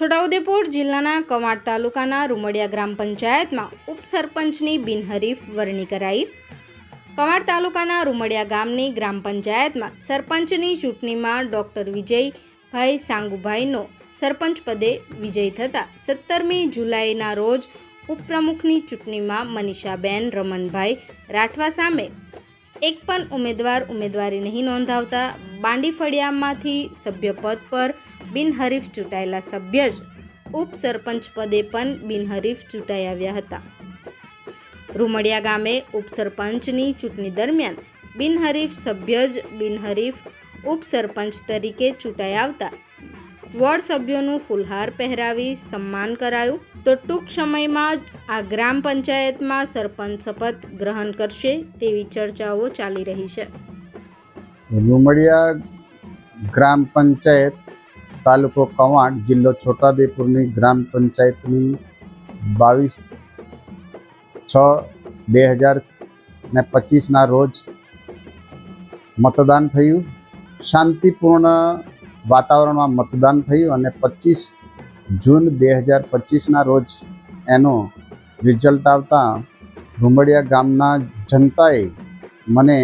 છોટાઉદેપુર જિલ્લાના કવાંટ તાલુકાના રૂમડિયા ગ્રામ પંચાયતમાં ઉપસરપંચની બિનહરીફ વરણી કરાઈ. કવાંટ તાલુકાના રૂમડિયા ગામની ગ્રામ પંચાયતમાં સરપંચની ચૂંટણીમાં ડૉક્ટર વિજયભાઈ સાંગુભાઈનો સરપંચ પદે વિજય થતાં સત્તરમી જુલાઈના રોજ ઉપપ્રમુખની ચૂંટણીમાં મનીષાબેન, રમણભાઈ રાઠવા સામે એક પણ ઉમેદવાર ઉમેદવારી નહીં નોંધાવતા બાંડીફળિયામાંથી સભ્યપદ પર બિનહરીફ ચૂંટાયેલા સભ્ય જ ઉપસરપંચ પદે પણ બિનહરીફ ચૂંટાઈ આવ્યા હતા. રૂમડિયા ગામે ઉપસરપંચની ચૂંટણી દરમિયાન બિનહરીફ સભ્ય જ બિનહરીફ ઉપસરપંચ તરીકે ચૂંટાઈ આવતા વોર્ડ સભ્યોનું ફુલહાર પહેરાવી સન્માન કરાયું. તો ટૂંક સમયમાં જ આ ગ્રામ પંચાયતમાં સરપંચ શપથ ગ્રહણ કરશે તેવી ચર્ચાઓ ચાલી રહી છે. રૂમડિયા ગ્રામ પંચાયત તાલુકો કવાંટ જિલ્લો છોટાઉદેપુરની ગ્રામ પંચાયતની બાવીસ છ બે હજાર ને પચીસના રોજ મતદાન થયું. શાંતિપૂર્ણ વાતાવરણમાં મતદાન થયું અને પચીસ જૂન બે હજાર પચીસના રોજ એનું રિઝલ્ટ આવતા રૂમડિયા ગામના જનતાએ મને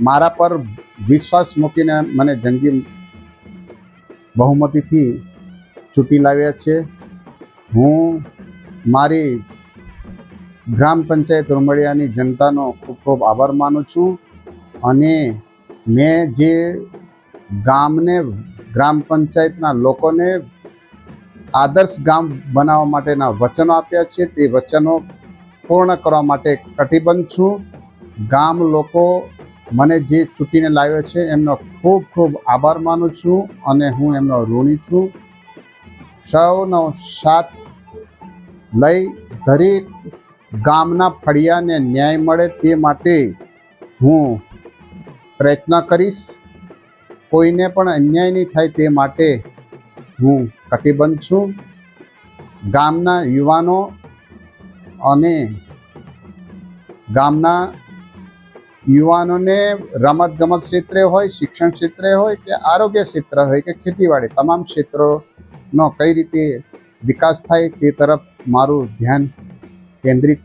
મારા પર વિશ્વાસ મૂકીને મને જંગી બહુમતીથી ચૂંટી લાવ્યા છે. હું મારી ગ્રામ પંચાયત રૂમડિયાની જનતાનો ખૂબ ખૂબ આભાર માનું છું અને મેં જે ગામને, ગ્રામ પંચાયતના લોકોને આદર્શ ગામ બનાવવા માટેના વચનો આપ્યા છે, તે વચનો પૂર્ણ કરવા માટે કટિબદ્ધ છું. ગામ લોકો મને જે ચૂંટીને લાવ્યો છે, એમનો ખૂબ ખૂબ આભાર માનું છું અને હું એમનો ઋણી છું. સૌનો સાથ લઈ દરેક ગામના ફળિયાને ન્યાય મળે તે માટે હું પ્રયત્ન કરીશ. કોઈને પણ અન્યાય નહીં થાય તે માટે હું કટિબદ્ધ છું. ગામના યુવાનો અને ગામના યુવાનોને રમત ગમત ક્ષેત્રે હોય, શિક્ષણ ક્ષેત્રે હોય કે આરોગ્ય ક્ષેત્ર હોય કે ખેતીવાડી, તમામ ક્ષેત્રોનો કઈ રીતે વિકાસ થાય તે તરફ મારું ધ્યાન કેન્દ્રિત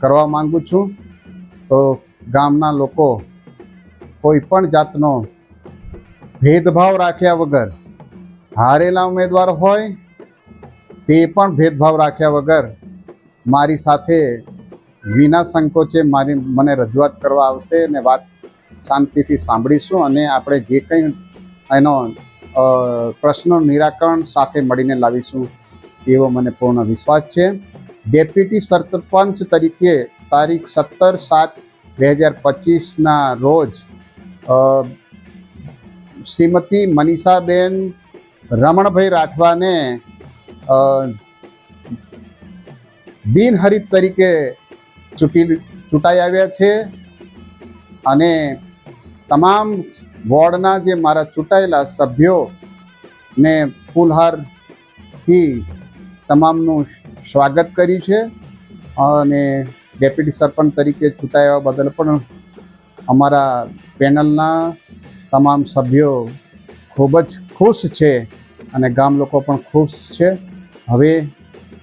કરવા માંગુ છું. તો ગામના લોકો કોઈ પણ જાતનો ભેદભાવ રાખ્યા વગર હારેલા ઉમેદવાર હોય તે પણ ભેદભાવ રાખ્યા વગર મારી સાથે વિના સંકોચે મારી મને રજૂઆત કરવા આવશે અને વાત શાંતિથી સાંભળીશું અને આપણે જે કંઈ એનો પ્રશ્નો નિરાકરણ સાથે મળીને લાવીશું એવો મને પૂર્ણ વિશ્વાસ છે. ડેપ્યુટી સરપંચ તરીકે તારીખ સત્તર સાત બે હજાર પચીસના રોજ શ્રીમતી મનીષાબેન રમણભાઈ રાઠવાને બિનહરીફ તરીકે ચૂંટી ચૂંટાઈ આવ્યા છે અને તમામ વોર્ડના જે મારા ચૂંટાયેલા સભ્યોને ફૂલહારથી તમામનું સ્વાગત કર્યું છે અને ડેપ્યુટી સરપંચ તરીકે ચૂંટાયા બદલ પણ અમારા પેનલના તમામ સભ્યો ખૂબ જ ખુશ છે અને ગામ લોકો પણ ખુશ છે. હવે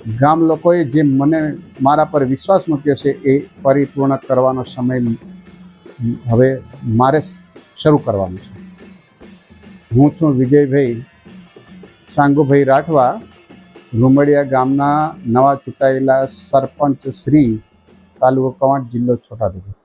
ગામ લોકોએ જે મને મારા પર વિશ્વાસ મૂક્યો છે એ પરિપૂર્ણ કરવાનો સમય હવે મારે શરૂ કરવાનો છે. હું છું વિજયભાઈ સાંગુભાઈ રાઠવા રૂમડિયા ગામના નવા ચૂંટાયેલા સરપંચ શ્રી તાલુકો કવાંટ જિલ્લો છોટાઉદેપુર.